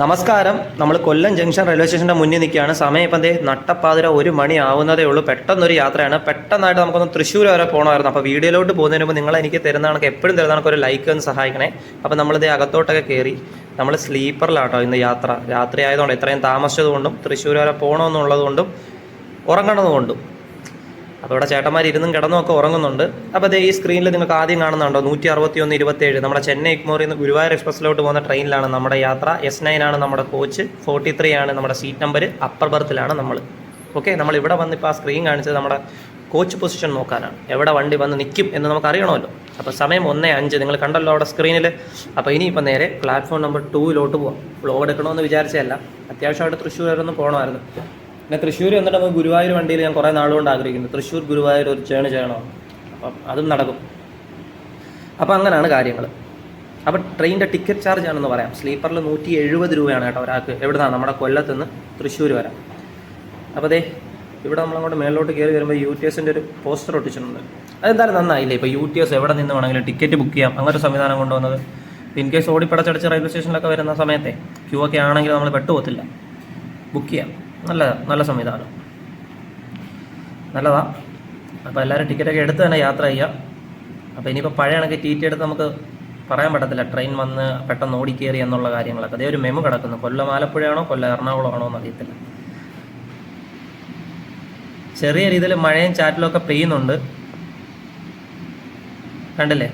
നമസ്കാരം. നമ്മൾ കൊല്ലം junction railway സ്റ്റേഷന്റെ മുന്നിൽ നിൽക്കുകയാണ്. സമയം ഇപ്പം ദേ നട്ടപ്പാതിര ഒരു മണി ആവുന്നതേ ഉള്ളൂ. പെട്ടെന്നൊരു യാത്രയാണ്. പെട്ടെന്നായിട്ട് നമുക്കൊന്ന് തൃശ്ശൂർ വരെ പോകണമായിരുന്നു അപ്പോൾ വീഡിയോയിലോട്ട് പോകുന്നതിന് മുമ്പ് നിങ്ങൾ എനിക്ക് തരുന്ന കണക്ക് എപ്പോഴും തരുന്ന കണക്ക് ഒരു ലൈക്ക് ഒന്ന് സഹായിക്കണേ. അപ്പോൾ നമ്മളിത് അകത്തോട്ടൊക്കെ കയറി. നമ്മൾ സ്ലീപ്പറിലാട്ടോ ഇന്ന് യാത്ര. രാത്രി ആയതുകൊണ്ട് ഇത്രയും താമസിച്ചതുകൊണ്ടും തൃശ്ശൂർ വരെ പോകണമെന്നുള്ളതുകൊണ്ടും ഉറങ്ങണതുകൊണ്ടും ഇവിടെ ചേട്ടന്മാർ ഇരുന്നും കിടന്നൊക്കെ ഉറങ്ങുന്നുണ്ട്. അപ്പോൾ ദേ ഈ സ്ക്രീനിൽ നിങ്ങൾക്ക് ആദ്യം കാണുന്നുണ്ടോ? നൂറ്റി അറുപത്തി ഒന്ന് ഇരുപത്തേഴ് നമ്മുടെ ചെന്നൈ ഇഗ്മോറിൽ നിന്ന് ഗുരുവായൂർ എക്സ്പ്രസ്സിലോട്ട് പോകുന്ന ട്രെയിനിലാണ് നമ്മുടെ യാത്ര. എസ് നയൻ ആണ് നമ്മുടെ കോച്ച് ഫോർട്ടി ത്രീ ആണ് നമ്മുടെ സീറ്റ് നമ്പർ അപ്പർ ബർത്തിലാണ് നമ്മൾ. ഓക്കെ നമ്മൾ ഇവിടെ വന്ന് ഇപ്പോൾ ആ സ്ക്രീൻ കാണിച്ചത് നമ്മുടെ കോച്ച് പൊസിഷൻ നോക്കാനാണ്. എവിടെ വണ്ടി വന്ന് നിൽക്കും എന്ന് നമുക്ക് അറിയണമല്ലോ. അപ്പോൾ സമയം ഒന്നേ അഞ്ച്. നിങ്ങൾ കണ്ടല്ലോ അവിടെ സ്ക്രീനിൽ അപ്പോൾ ഇനിയിപ്പോൾ നേരെ പ്ലാറ്റ്ഫോം നമ്പർ ടൂവിലോട്ട് പോകാം വ്ളോഗ് എടുക്കണമെന്ന് വിചാരിച്ചതല്ല. അത്യാവശ്യമായിട്ട് തൃശ്ശൂർ വരെ ഒന്ന് പോകണമായിരുന്നു പിന്നെ തൃശ്ശൂർ വന്നിട്ട് നമുക്ക് ഗുരുവായൂർ വണ്ടിയിൽ ഞാൻ കുറേ നാളുകൊണ്ട് ആഗ്രഹിക്കുന്നു. തൃശ്ശൂർ ഗുരുവായൂർ ഒരു ചേണ് ചെയ്യണം. അപ്പം അതും നടക്കും. അപ്പം അങ്ങനെയാണ് കാര്യങ്ങൾ അപ്പം ട്രെയിനിന്റെ ടിക്കറ്റ് ചാർജ് ആണെന്ന് പറയാം. സ്ലീപ്പറിൽ നൂറ്റി എഴുപത് രൂപയാണ് കേട്ടോ ഒരാൾക്ക് എവിടുന്നാണ് നമ്മുടെ കൊല്ലത്ത് നിന്ന് തൃശ്ശൂർ വരാം. അപ്പോൾ ദേ ഇവിടെ നമ്മളങ്ങോട്ട് മേളിലോട്ട് കയറി വരുമ്പോൾ യു ടി എസിന്റെ ഒരു പോസ്റ്റർ ഒട്ടിച്ചിട്ടുണ്ട്. അതെന്തായാലും നന്നായില്ലേ? ഇപ്പോൾ യു ടി എസ് എവിടെ നിന്ന് വേണമെങ്കിലും ടിക്കറ്റ് ബുക്ക് ചെയ്യാം. അങ്ങനെ ഒരു സംവിധാനം കൊണ്ടുവന്നത്. ഇൻ കേസ് ഓടിപ്പടച്ചടച്ച് റെയിൽവേ സ്റ്റേഷനിലൊക്കെ വരുന്ന സമയത്തെ ക്യൂ ഒക്കെ ആണെങ്കിൽ നമ്മൾ പെട്ടുപോകത്തില്ല. ബുക്ക് ചെയ്യാം. നല്ല നല്ല സംവിധാനം. നല്ലതാ. അപ്പോൾ എല്ലാവരും ടിക്കറ്റൊക്കെ എടുത്ത് തന്നെ യാത്ര ചെയ്യുക അപ്പോൾ ഇനിയിപ്പോൾ പഴയ കണക്ക് ടി ടി എടുത്ത് നമുക്ക് പറയാൻ പറ്റത്തില്ല. ട്രെയിൻ വന്ന് പെട്ടെന്ന് ഓടിക്കേറി എന്നുള്ള കാര്യങ്ങളൊക്കെ. അതേ ഒരു മെമു കിടക്കുന്നു. കൊല്ലം ആലപ്പുഴയാണോ കൊല്ലം എറണാകുളം ആണോ എന്ന് ചെറിയ രീതിയിൽ മഴയും ചാറ്റലും ഒക്കെ പെയ്യുന്നുണ്ട്. കണ്ടില്ലേ?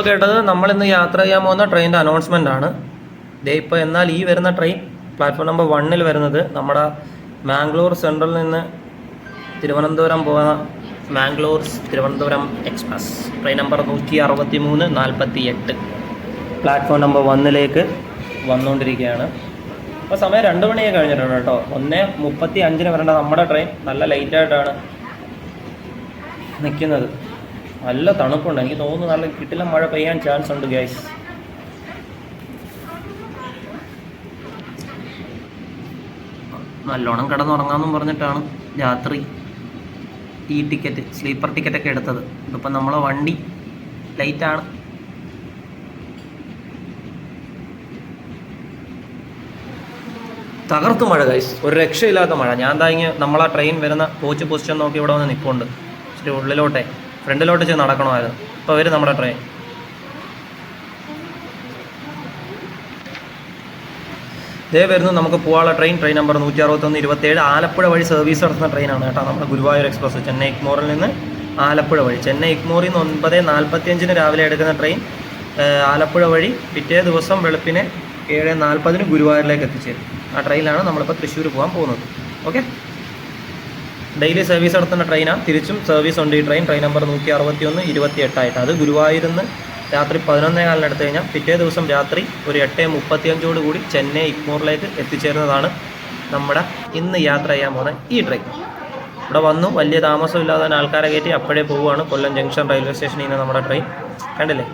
ഇപ്പോൾ കേട്ടത് നമ്മളിന്ന് യാത്ര ചെയ്യാൻ പോകുന്ന ട്രെയിനിന്റെ അനൗൺസ്മെന്റ് ആണ്. ദേ ഇപ്പോൾ എന്നാൽ ഈ വരുന്ന ട്രെയിൻ പ്ലാറ്റ്ഫോം നമ്പർ വണ്ണിൽ വരുന്നത് നമ്മുടെ മാംഗ്ലൂർ സെൻട്രലിൽ നിന്ന് തിരുവനന്തപുരം പോകുന്ന Mangalore Thiruvananthapuram express train number നൂറ്റി അറുപത്തി മൂന്ന് നാൽപ്പത്തി എട്ട് പ്ലാറ്റ്ഫോം നമ്പർ വണ്ണിലേക്ക് വന്നുകൊണ്ടിരിക്കുകയാണ് അപ്പോൾ സമയം രണ്ട് മണിയൊക്കെ കഴിഞ്ഞിട്ടുണ്ട് കേട്ടോ. ഒന്ന് മുപ്പത്തി അഞ്ചിന് വരേണ്ട നമ്മുടെ ട്രെയിൻ നല്ല ലൈറ്റായിട്ടാണ് നിൽക്കുന്നത് നല്ല തണുപ്പുണ്ട്. എനിക്ക് തോന്നുന്നു നല്ല കിട്ടില്ല മഴ പെയ്യാൻ ചാൻസ് ഉണ്ട് ഗൈസ് നല്ലോണം കിടന്നുറങ്ങാമെന്നും പറഞ്ഞിട്ടാണ് രാത്രി ഈ ടിക്കറ്റ് സ്ലീപ്പർ ടിക്കറ്റൊക്കെ എടുത്തത്. ഇതിപ്പം നമ്മളെ വണ്ടി ലൈറ്റാണ് തകർത്തു മഴ ഗൈസ് ഒരു രക്ഷയില്ലാത്ത മഴ. ഞാൻ താങ്ങി നമ്മളാ ട്രെയിൻ വരുന്ന കോച്ച് പൊസിഷൻ നോക്കി ഇവിടെ വന്ന് നിൽപ്പുണ്ട് ഇച്ചിരി ഉള്ളിലോട്ടെ. ഫ്രണ്ടിലോട്ട് ചെന്ന് നടക്കണമായിരുന്നു. ഇപ്പോൾ വരും നമ്മുടെ ട്രെയിൻ ഇതേ വരുന്നു നമുക്ക് പോകാനുള്ള ട്രെയിൻ ട്രെയിൻ നമ്പർ നൂറ്റി അറുപത്തൊന്ന് ഇരുപത്തേഴ് ആലപ്പുഴ വഴി സർവീസ് നടത്തുന്ന ട്രെയിനാണ് കേട്ടോ നമ്മുടെ ഗുരുവായൂർ എക്സ്പ്രസ് ചെന്നൈ ഇഗ്മോറിൽ നിന്ന് ആലപ്പുഴ വഴി. ചെന്നൈ ഇഗ്മോറിൽ നിന്ന് ഒൻപത് നാൽപ്പത്തിയഞ്ചിന് രാവിലെ എടുക്കുന്ന ട്രെയിൻ ആലപ്പുഴ വഴി പിറ്റേ ദിവസം വെളുപ്പിന് ഏഴ് നാൽപ്പതിന് ഗുരുവായൂരിലേക്ക് എത്തിച്ചേരും. ആ ട്രെയിനിലാണ് നമ്മളിപ്പോൾ തൃശ്ശൂർ പോകാൻ പോകുന്നത്. ഓക്കെ ഡെയിലി സർവീസ് നടത്തുന്ന ട്രെയിനാണ് തിരിച്ചും സർവീസ് ഉണ്ട് ഈ ട്രെയിൻ ട്രെയിൻ നമ്പർ നൂറ്റി അറുപത്തി ഒന്ന് ഇരുപത്തി എട്ടായിട്ട് അത് ഗുരുവായൂരിന്ന് രാത്രി പതിനൊന്നേ കാലിന് എടുത്തു കഴിഞ്ഞാൽ പിറ്റേ ദിവസം രാത്രി ഒരു എട്ട് മുപ്പത്തിയഞ്ചോട് കൂടി ചെന്നൈ ഇക്മൂറിലേക്ക് എത്തിച്ചേരുന്നതാണ് നമ്മുടെ ഇന്ന് യാത്ര ചെയ്യാൻ പോകുന്ന ഈ ട്രെയിൻ ഇവിടെ വന്നു. വലിയ താമസമില്ലാതെ ആൾക്കാരെ കയറ്റി അപ്പോഴേ പോവുകയാണ് കൊല്ലം ജംഗ്ഷൻ റെയിൽവേ സ്റ്റേഷനിൽ നിന്ന് നമ്മുടെ ട്രെയിൻ കണ്ടില്ലേ?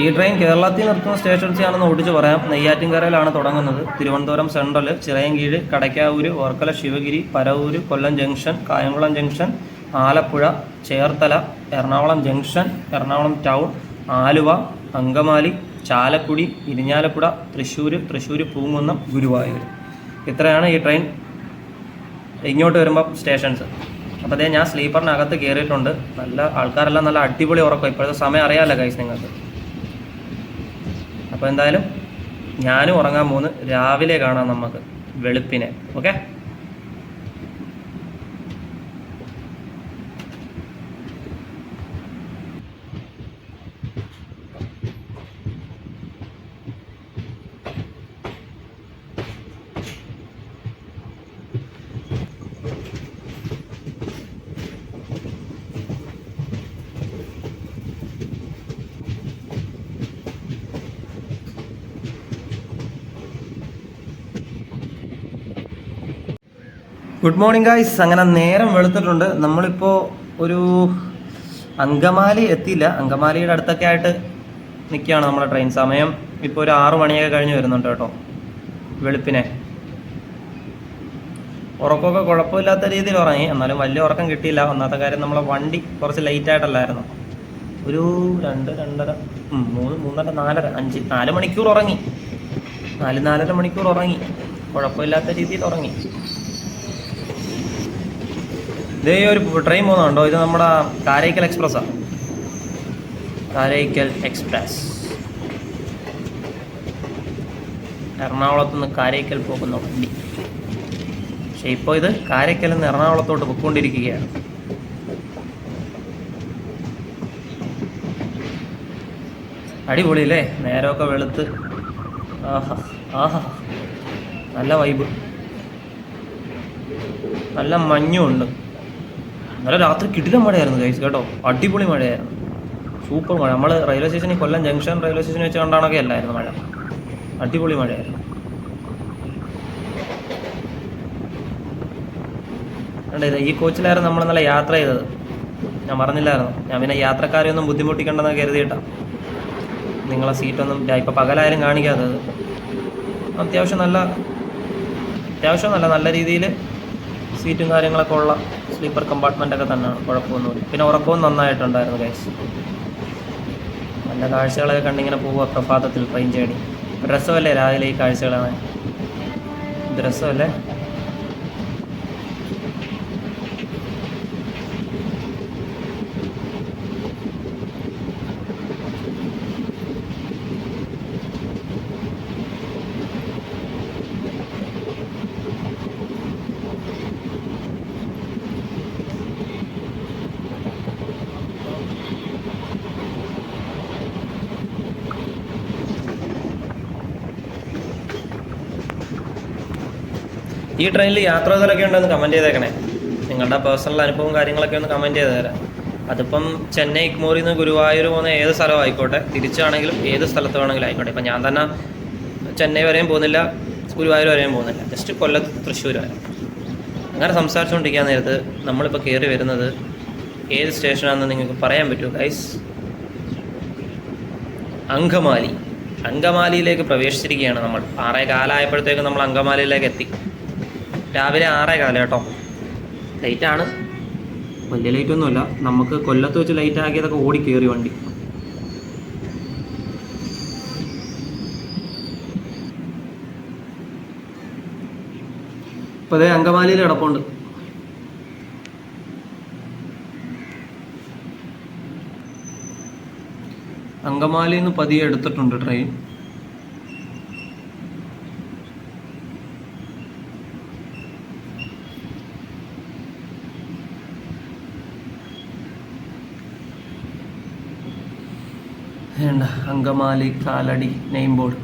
ഈ ട്രെയിൻ കേരളത്തിൽ നിർത്തുന്ന സ്റ്റേഷൻസിയാണെന്ന് ഓടിച്ച് പറയാം. നെയ്യാറ്റിൻകരയിലാണ് തുടങ്ങുന്നത്. Thiruvananthapuram central Chirayinkeezhu Kadakkavoor Varkala Sivagiri Paravur Kollam junction Kayamkulam junction Alappuzha Cherthala Ernakulam junction Ernakulam town Aluva Angamaly Chalakudy Irinjalakuda Thrissur Thrissur Punkunnam Guruvayur ഇത്രയാണ് ഈ ട്രെയിൻ ഇങ്ങോട്ട് വരുമ്പോൾ സ്റ്റേഷൻസ്. അപ്പോൾ അതേ ഞാൻ സ്ലീപ്പറിനകത്ത് കയറിയിട്ടുണ്ട് നല്ല ആൾക്കാരെല്ലാം നല്ല അടിപൊളി ഉറക്കം. ഇപ്പോഴത്തെ സമയം അറിയാമല്ലോ കൈസ് നിങ്ങൾക്ക്. അപ്പോൾ എന്തായാലും ഞാനും ഉറങ്ങാൻ പോകുന്നു. രാവിലെ കാണാം നമുക്ക് വെളുപ്പിനെ. ഓക്കെ ഗുഡ് മോർണിംഗ് ഗായ്സ് അങ്ങനെ നേരം വെളുത്തിട്ടുണ്ട്. നമ്മളിപ്പോൾ ഒരു അങ്കമാലി എത്തിയില്ല. അങ്കമാലിയുടെ അടുത്തൊക്കെ ആയിട്ട് നിൽക്കുകയാണ് നമ്മുടെ ട്രെയിൻ സമയം. ഇപ്പോൾ ഒരു ആറു മണിയൊക്കെ കഴിഞ്ഞ് വരുന്നുണ്ട് കേട്ടോ. വെളുപ്പിനെ. ഉറക്കമൊക്കെ കുഴപ്പമില്ലാത്ത രീതിയിൽ ഉറങ്ങി. എന്നാലും വലിയ ഉറക്കം കിട്ടിയില്ല. ഒന്നാമത്തെ കാര്യം നമ്മളെ വണ്ടി കുറച്ച് ലേറ്റ് ആയിട്ടല്ലായിരുന്നു. ഒരു രണ്ട് രണ്ടര മൂന്ന് മൂന്നര നാലര അഞ്ച് നാല് മണിക്കൂർ ഉറങ്ങി. നാല് നാലര മണിക്കൂർ ഉറങ്ങി. കുഴപ്പമില്ലാത്ത രീതിയിൽ ഉറങ്ങി. ഇതേ ഒരു ട്രെയിൻ പോകുന്നുണ്ടോ ഇത് നമ്മുടെ കാരൈക്കൽ എക്സ്പ്രസ്സാണ് കാരൈക്കൽ എക്സ്പ്രസ് എറണാകുളത്ത് നിന്ന് കാരൈക്കൽ പോകുന്ന വണ്ടി. പക്ഷെ ഇപ്പോൾ ഇത് കാരൈക്കൽ നിന്ന് എറണാകുളത്തോട്ട് പൊയ്ക്കൊണ്ടിരിക്കുകയാണ്. അടിപൊളി അല്ലേ നേരമൊക്കെ വെളുത്ത്. ആഹാ ആഹാ. നല്ല വൈബ് നല്ല മഞ്ഞും ഇന്നലെ രാത്രി കിടിലം മഴയായിരുന്നു ഗൈസ് കേട്ടോ അടിപൊളി മഴയായിരുന്നു. സൂപ്പർ മഴ. നമ്മൾ റെയിൽവേ സ്റ്റേഷനിൽ കൊല്ലം ജംഗ്ഷൻ റെയിൽവേ സ്റ്റേഷൻ വെച്ച് കണ്ടാണൊക്കെ അല്ലായിരുന്നു മഴ. അടിപൊളി മഴയായിരുന്നു. ഈ കോച്ചിലായിരുന്നു നമ്മൾ നല്ല യാത്ര ചെയ്തത്. ഞാൻ പറഞ്ഞില്ലായിരുന്നു ഞാൻ പിന്നെ യാത്രക്കാരെ ഒന്നും ബുദ്ധിമുട്ടിക്കണ്ടെന്ന് കരുതിയിട്ടാണ് നിങ്ങളെ സീറ്റൊന്നും ഇപ്പോൾ പകലായാലും കാണിക്കാത്തത് അത്യാവശ്യം നല്ല അത്യാവശ്യം നല്ല നല്ല രീതിയിൽ സീറ്റും കാര്യങ്ങളൊക്കെ ഉള്ള സ്ലീപ്പർ കമ്പാർട്ട്മെന്റ് ഒക്കെ തന്നെയാണ്. കുഴപ്പമൊന്നുമില്ല. പിന്നെ ഉറക്കവും നന്നായിട്ടുണ്ടായിരുന്നു ഗൈസ് നല്ല കാഴ്ചകളൊക്കെ കണ്ടിങ്ങനെ പോവുക പ്രഭാതത്തിൽ ട്രെയിൻ ജേണി രസമല്ലേ രാവിലെ ഈ കാഴ്ചകളാണ്? രസമല്ലേ? ഈ ട്രെയിനിൽ യാത്രാതലൊക്കെ ഉണ്ടെന്ന് കമന്റ് ചെയ്തേക്കണേ. നിങ്ങളുടെ പേഴ്സണൽ അനുഭവം കാര്യങ്ങളൊക്കെ ഒന്ന് കമന്റ് ചെയ്ത് തരാം. അതിപ്പം ചെന്നൈ ഇഗ്മോറിൽ നിന്ന് ഗുരുവായൂർ പോകുന്ന ഏത് സ്ഥലം ആയിക്കോട്ടെ തിരിച്ചാണെങ്കിലും ഏത് സ്ഥലത്ത് വേണമെങ്കിലും ആയിക്കോട്ടെ. ഇപ്പം ഞാൻ തന്നെ ചെന്നൈ വരെയും പോകുന്നില്ല ഗുരുവായൂർ വരെയും പോകുന്നില്ല. ജസ്റ്റ് കൊല്ലത്ത് തൃശ്ശൂർ വരെ. അങ്ങനെ സംസാരിച്ചുകൊണ്ടിരിക്കാൻ നേരത്ത് നമ്മളിപ്പോൾ കയറി വരുന്നത് ഏത് സ്റ്റേഷനാണെന്ന് നിങ്ങൾക്ക് പറയാൻ പറ്റുമോ ഗൈസ് അങ്കമാലി. അങ്കമാലിയിലേക്ക് പ്രവേശിച്ചിരിക്കുകയാണ് നമ്മൾ. ആറേ കാലമായപ്പോഴത്തേക്കും നമ്മൾ അങ്കമാലിയിലേക്ക് എത്തി. രാവിലെ ആറേ കാലം കേട്ടോ. ലൈറ്റാണ് വലിയ ലൈറ്റ് ഒന്നുമില്ല. നമുക്ക് കൊല്ലത്ത് വെച്ച് ലൈറ്റ് ആക്കിയതൊക്കെ ഓടി കയറി വണ്ടി. ഇപ്പൊ അതേ അങ്കമാലിയിൽ കിടപ്പുണ്ട്. അങ്കമാലിയിൽ നിന്ന് പതിയെ എടുത്തിട്ടുണ്ട് ട്രെയിൻ വേണ്ട അങ്കമാലി കാലടി നെയിം ബോർഡ്.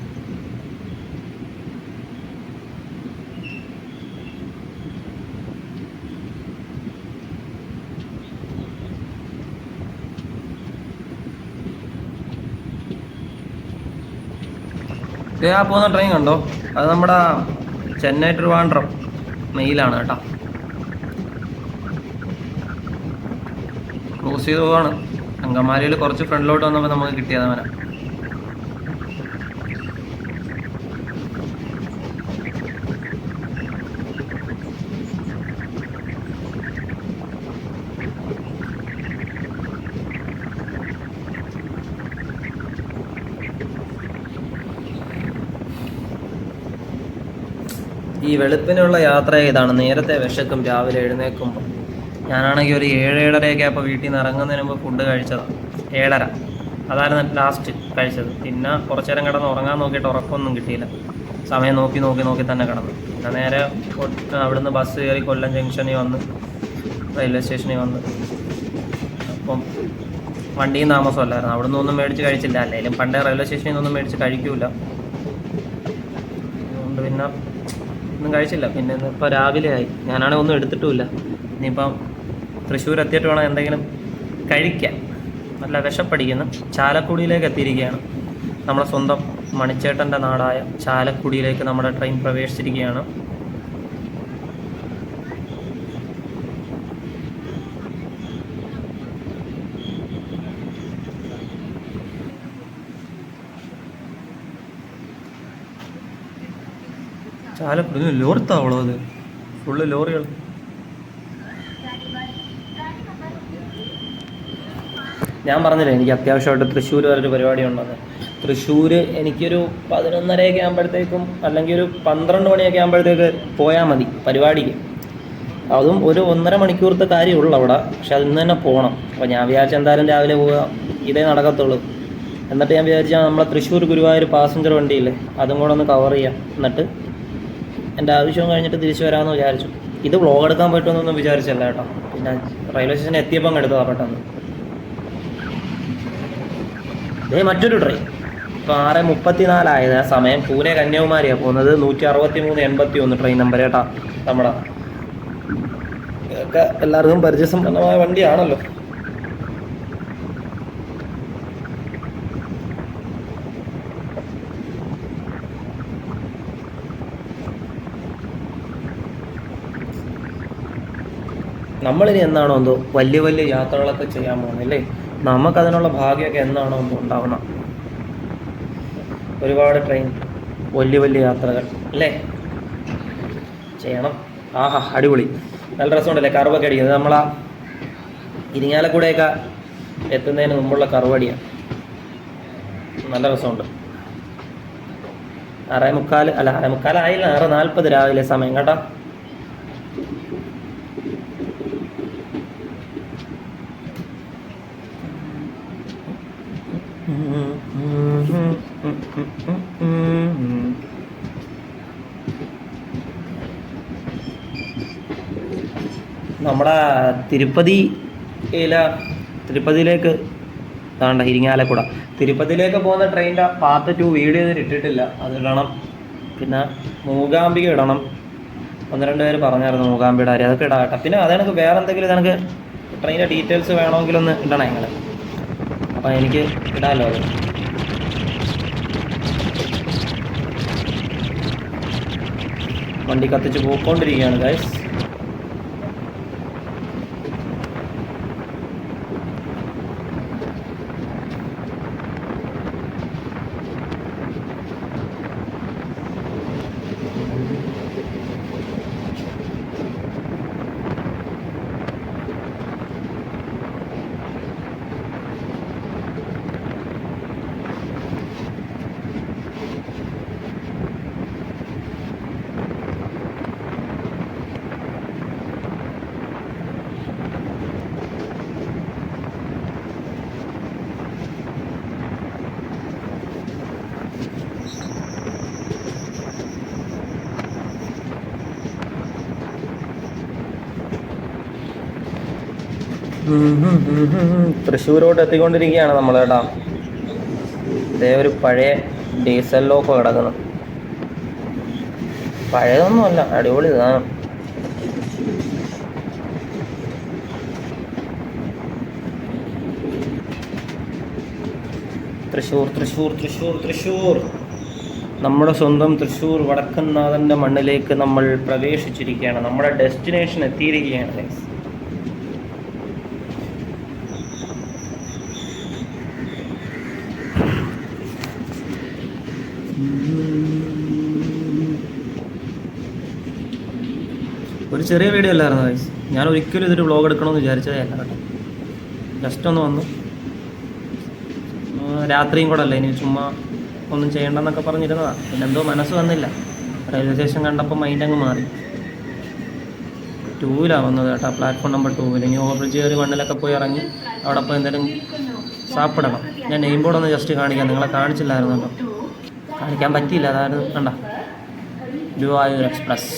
ആ പോകുന്ന ട്രെയിൻ കണ്ടോ? അത് നമ്മുടെ ചെന്നൈ ട്രിവാൻഡ്രം മെയിലാണ് കേട്ടോ. ക്രോസ് ചെയ്ത് പോവാണ്. അങ്കമാലിയിൽ കുറച്ച് ഫ്രണ്ടിലോട്ട് വന്നപ്പോൾ നമുക്ക് കിട്ടിയത് അവനെ. ഈ വെളുപ്പിനുള്ള യാത്ര ഇതാണ്. നേരത്തെ വിശക്കും രാവിലെ എഴുന്നേൽക്കുമ്പോൾ ഞാനാണെങ്കിൽ ഒരു ഏഴ് ഏഴരയൊക്കെ അപ്പോൾ വീട്ടിൽ നിന്ന് ഇറങ്ങുന്നതിന് മുമ്പ് ഫുഡ് കഴിച്ചതാണ് ഏഴര. അതായിരുന്നു ലാസ്റ്റ് കഴിച്ചത്. പിന്നെ കുറച്ചു നേരം കിടന്ന് ഉറങ്ങാൻ നോക്കിയിട്ട് ഉറക്കമൊന്നും കിട്ടിയില്ല. സമയം നോക്കി നോക്കി നോക്കി തന്നെ കിടന്നു. പിന്നെ നേരെ അവിടുന്ന് ബസ് കയറി കൊല്ലം ജംഗ്ഷനിൽ വന്ന് റെയിൽവേ സ്റ്റേഷനിൽ വന്ന്. അപ്പം വണ്ടിയും താമസമല്ലായിരുന്നു അവിടുന്ന് ഒന്നും മേടിച്ച് കഴിച്ചില്ല. അല്ലെങ്കിലും പണ്ടേ റെയിൽവേ സ്റ്റേഷനിൽ നിന്നൊന്നും മേടിച്ച് കഴിക്കൂല. അതുകൊണ്ട് പിന്നെ ഒന്നും കഴിച്ചില്ല. പിന്നെ ഇപ്പോൾ രാവിലെ ആയി. ഞാനാണെങ്കിൽ ഒന്നും എടുത്തിട്ടുമില്ല. ഇനിയിപ്പം തൃശ്ശൂർ എത്തിയിട്ട് വേണം എന്തെങ്കിലും കഴിക്കാൻ. നല്ല വിശപ്പടിക്കുന്നു. ചാലക്കുടിയിലേക്ക് എത്തിയിരിക്കുകയാണ്. നമ്മുടെ സ്വന്തം മണിച്ചേട്ടന്റെ നാടായ ചാലക്കുടിയിലേക്ക് നമ്മുടെ ട്രെയിൻ പ്രവേശിച്ചിരിക്കുകയാണ്. ചാലക്കുടി ലോർത്താവളോ അത് ഫുള്ള് ലോറികൾ. ഞാൻ പറഞ്ഞില്ലേ എനിക്ക് അത്യാവശ്യമായിട്ട് തൃശ്ശൂർ വരെ പരിപാടി ഉണ്ടെന്ന് തൃശ്ശൂർ എനിക്കൊരു പതിനൊന്നരയൊക്കെ ആകുമ്പോഴത്തേക്കും അല്ലെങ്കിൽ ഒരു പന്ത്രണ്ട് മണിയൊക്കെ ആകുമ്പോഴത്തേക്ക് പോയാൽ മതി പരിപാടിക്ക്. അതും ഒരു ഒന്നര മണിക്കൂറത്തെ കാര്യമുള്ളൂ അവിടെ പക്ഷെ അത് ഇന്ന് തന്നെ പോകണം. അപ്പോൾ ഞാൻ വിചാരിച്ച എന്തായാലും രാവിലെ പോവുക ഇതേ നടക്കത്തുള്ളൂ. എന്നിട്ട് ഞാൻ വിചാരിച്ചാൽ നമ്മളെ തൃശ്ശൂർ ഗുരുവായൂർ പാസഞ്ചർ വണ്ടിയില്ലേ അതും കൂടെ ഒന്ന് കവർ ചെയ്യാം. എന്നിട്ട് എന്റെ ആവശ്യവും കഴിഞ്ഞിട്ട് തിരിച്ചു വരാമെന്ന് വിചാരിച്ചു. ഇത് വ്ളോഗ് എടുക്കാൻ പറ്റുമെന്നൊന്നും വിചാരിച്ചല്ല കേട്ടോ. പിന്നെ റെയിൽവേ സ്റ്റേഷനിൽ എത്തിയപ്പം എടുത്തതാ പെട്ടെന്ന്. ഇതേ മറ്റൊരു ട്രെയിൻ ഇപ്പോൾ ആറ് മുപ്പത്തിനാലായത്. ആ സമയം പൂനെ കന്യാകുമാരിയാണ് പോകുന്നത്. നൂറ്റി അറുപത്തി മൂന്ന് എൺപത്തി ഒന്ന് ട്രെയിൻ നമ്പർ കേട്ടാ നമ്മുടെ. ഒക്കെ എല്ലാവർക്കും പരിചയസമ്പന്നമായ വണ്ടിയാണല്ലോ. നമ്മളിനി എന്നാണോ എന്തോ വലിയ വലിയ യാത്രകളൊക്കെ ചെയ്യാൻ പോകുന്നില്ലേ നമുക്കതിനുള്ള ഭാഗ്യമൊക്കെ എന്നാണോ എന്തോ ഉണ്ടാവണം. ഒരുപാട് ട്രെയിൻ വലിയ വലിയ യാത്രകൾ അല്ലേ? ചെയ്യണം. ആഹാ അടിപൊളി. നല്ല രസമുണ്ടല്ലേ കറുവൊക്കെ അടിക്കുന്നത്? നമ്മളാ ഇരിങ്ങാലക്കൂടെയൊക്കെ എത്തുന്നതിന് മുമ്പുള്ള കറുവടിയാണ് നല്ല രസമുണ്ട്. ആറേ മുക്കാൽ അല്ല ആറേ മുക്കാലായില്ല ആറ് നാൽപ്പത് രാവിലെ സമയം കേട്ടോ. നമ്മുടെ തിരുപ്പതിയില തിരുപ്പതിയിലേക്ക് താണ്ട ഇരിങ്ങാലക്കുട. തിരുപ്പതിയിലേക്ക് പോകുന്ന ട്രെയിനിന്റെ പാർട്ട് ടു വീഡിയോ ഇട്ടിട്ടില്ല. അത് ഇടണം. പിന്നെ മൂകാംബിക ഇടണം. ഒന്ന് രണ്ട് പേര് പറഞ്ഞായിരുന്നു മൂകാംബിയുടെ കാര്യം. അതൊക്കെ ഇടാം കേട്ടോ. പിന്നെ അതെനിക്ക് വേറെ എന്തെങ്കിലും എനിക്ക് ട്രെയിനിന്റെ ഡീറ്റെയിൽസ് വേണമെങ്കിലൊന്ന് ഇടണം നിങ്ങൾ അപ്പം എനിക്ക് അത്? വണ്ടി കത്തിച്ച് പോയിക്കൊണ്ടിരിക്കുകയാണ് ഗൈസ് തൃശ്ശൂരോട്ട് എത്തിക്കൊണ്ടിരിക്കുകയാണ് നമ്മൾ കേട്ടോ ഇതേ ഒരു പഴയ ഡീസൽ ലോക്കോ കിടക്കുന്നു. പഴയതൊന്നുമല്ല അടിപൊളി ഇതാണ് തൃശ്ശൂർ തൃശ്ശൂർ തൃശ്ശൂർ തൃശ്ശൂർ. നമ്മുടെ സ്വന്തം തൃശ്ശൂർ വടക്കൻനാഥന്റെ മണ്ണിലേക്ക് നമ്മൾ പ്രവേശിച്ചിരിക്കുകയാണ്. നമ്മുടെ ഡെസ്റ്റിനേഷൻ എത്തിയിരിക്കുകയാണ് guys. ചെറിയ വീഡിയോ അല്ലായിരുന്നു ഗൈസ് ഞാൻ ഒരിക്കലും ഇതൊരു വ്ളോഗ് എടുക്കണമെന്ന് വിചാരിച്ചതേ അല്ല കേട്ടോ. ജസ്റ്റ് ഒന്ന് വന്നു. രാത്രിയും കൂടെ അല്ലേ? ഇനി ചുമ്മാ ഒന്നും ചെയ്യണ്ടെന്നൊക്കെ പറഞ്ഞിരുന്നതാണ് പിന്നെ എന്തോ മനസ്സ് വന്നില്ല. റെയിൽവേ സ്റ്റേഷൻ കണ്ടപ്പോൾ മൈൻഡ് അങ്ങ് മാറി. ടൂവിലാണ് വന്നത് കേട്ടോ. പ്ലാറ്റ്ഫോം നമ്പർ ടൂവിൽ ഇനി ഓവർ ബ്രിഡ്ജ് കയറി വണ്ണിലൊക്കെ പോയി ഇറങ്ങി അവിടെ പോയി എന്തെങ്കിലും സാപ്പിടണം. ഞാൻ നെയിം ബോർഡ് ഒന്ന് ജസ്റ്റ് കാണിക്കാം. നിങ്ങളെ കാണിച്ചില്ലായിരുന്നു കേട്ടോ കാണിക്കാൻ പറ്റിയില്ല. അതായത് കണ്ട. ഗുരുവായൂർ എക്സ്പ്രസ്.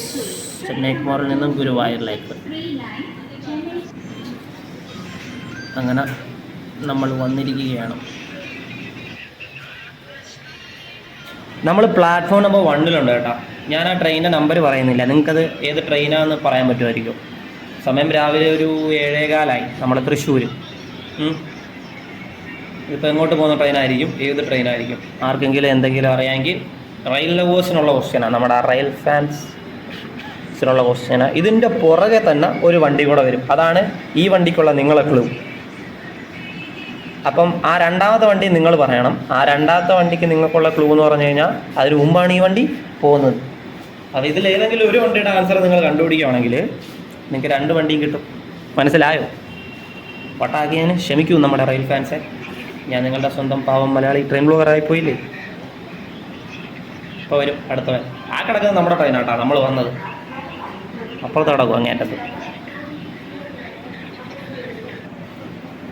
ചെന്നൈക്കുമാറിൽ നിന്നും ഗുരുവായൂരിലേക്ക്. അങ്ങനെ നമ്മൾ വന്നിരിക്കുകയാണ്. നമ്മൾ പ്ലാറ്റ്ഫോം നമ്പർ വണ്ണിലുണ്ട് കേട്ടോ. ഞാൻ ആ ട്രെയിനിന്റെ നമ്പർ പറയുന്നില്ല. നിങ്ങൾക്കത് ഏത് ട്രെയിനാണെന്ന് പറയാൻ പറ്റുമായിരിക്കും. സമയം രാവിലെ ഒരു ഏഴേകാലായി. നമ്മൾ തൃശ്ശൂർ ഇപ്പോൾ എങ്ങോട്ട് പോകുന്ന ട്രെയിനായിരിക്കും ഏത് ട്രെയിനായിരിക്കും ആർക്കെങ്കിലും എന്തെങ്കിലും അറിയാമെങ്കിൽ റെയിൽ ലവേഴ്സിനുള്ള ക്വസ്റ്റ്യനാണ് നമ്മുടെ റെയിൽ ഫാൻസിനുള്ള ക്വസ്റ്റ്യനാണ് ഇതിന്റെ പുറകെ തന്നെ ഒരു വണ്ടി കൂടെ വരും. അതാണ് ഈ വണ്ടിക്കുള്ള നിങ്ങളെ ക്ലൂ അപ്പം ആ രണ്ടാമത്തെ വണ്ടി നിങ്ങൾ പറയണം. ആ രണ്ടാമത്തെ വണ്ടിക്ക് നിങ്ങൾക്കുള്ള ക്ലൂ എന്ന് പറഞ്ഞു കഴിഞ്ഞാൽ അതിന് മുമ്പാണ് ഈ വണ്ടി പോകുന്നത്. അപ്പോൾ ഇതിൽ ഏതെങ്കിലും ഒരു വണ്ടിയുടെ ആൻസർ നിങ്ങൾ കണ്ടുപിടിക്കുകയാണെങ്കിൽ നിങ്ങൾക്ക് രണ്ട് വണ്ടിയും കിട്ടും. മനസ്സിലായോ? വട്ടാക്കിയതിന് ക്ഷമിക്കൂ നമ്മുടെ റെയിൽ ഫാൻസെ. ഞാൻ നിങ്ങളുടെ സ്വന്തം പാവം മലയാളി ട്രെയിൻ ബ്ലോഗറായി പോയില്ലേ ഇപ്പോൾ വരും അടുത്തവൻ. ആ കിടക്കുന്നത് നമ്മുടെ ട്രെയിനാട്ടാണ് നമ്മൾ വന്നത്. അപ്പുറത്ത് കിടക്കും അങ്ങേറ്റത്ത്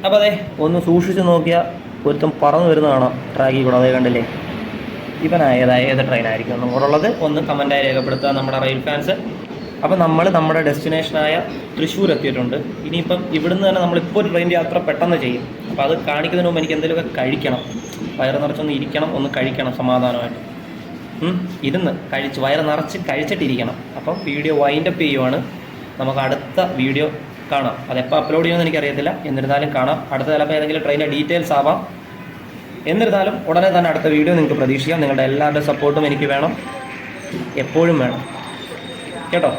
അപ്പോൾ അതെ ഒന്ന് സൂക്ഷിച്ച് നോക്കിയാൽ ഒരുത്തം പറന്നു വരുന്ന ട്രാക്കിൽ കൂടെ. അതേ കണ്ടില്ലേ? ഇവൻ ഏതാ ഏത് ട്രെയിനായിരിക്കും ഒന്നും കൂടെ ഉള്ളത് ഒന്ന് കമന്റായി രേഖപ്പെടുത്തുക നമ്മുടെ റെയിൽ ഫാൻസ്. അപ്പോൾ നമ്മൾ നമ്മുടെ ഡെസ്റ്റിനേഷനായ തൃശ്ശൂർ എത്തിയിട്ടുണ്ട്. ഇനിയിപ്പം ഇവിടുന്ന് തന്നെ നമ്മളിപ്പോൾ ഒരു ട്രെയിൻ യാത്ര പെട്ടെന്ന് ചെയ്യും. അപ്പോൾ അത് കാണിക്കുന്നതിന് മുമ്പ് എനിക്ക് എന്തെങ്കിലുമൊക്കെ കഴിക്കണം. വയറ് നിറച്ചൊന്ന് ഇരിക്കണം ഒന്ന് കഴിക്കണം സമാധാനമായിട്ട്. ഇരുന്ന് കഴിച്ച് വയറ് നിറച്ച് കഴിച്ചിട്ടിരിക്കണം. അപ്പം വീഡിയോ വൈൻഡപ്പ് ചെയ്യുവാണ്. നമുക്ക് അടുത്ത വീഡിയോ കാണാം. അതെപ്പോൾ അപ്ലോഡ് ചെയ്യുമെന്ന് എനിക്കറിയത്തില്ല. എന്നിരുന്നാലും കാണാം. അടുത്ത ചിലപ്പോൾ ഏതെങ്കിലും ട്രെയിനിന്റെ ഡീറ്റെയിൽസ് ആവാം. എന്നിരുന്നാലും ഉടനെ തന്നെ അടുത്ത വീഡിയോ നിങ്ങൾക്ക് പ്രതീക്ഷിക്കാം. നിങ്ങളുടെ എല്ലാവരുടെ സപ്പോർട്ടും എനിക്ക് വേണം. എപ്പോഴും വേണം. കേട്ടോ?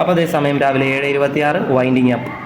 അപ്പോൾ അതേ സമയം രാവിലെ ഏഴ് ഇരുപത്തിയാറ്. Winding up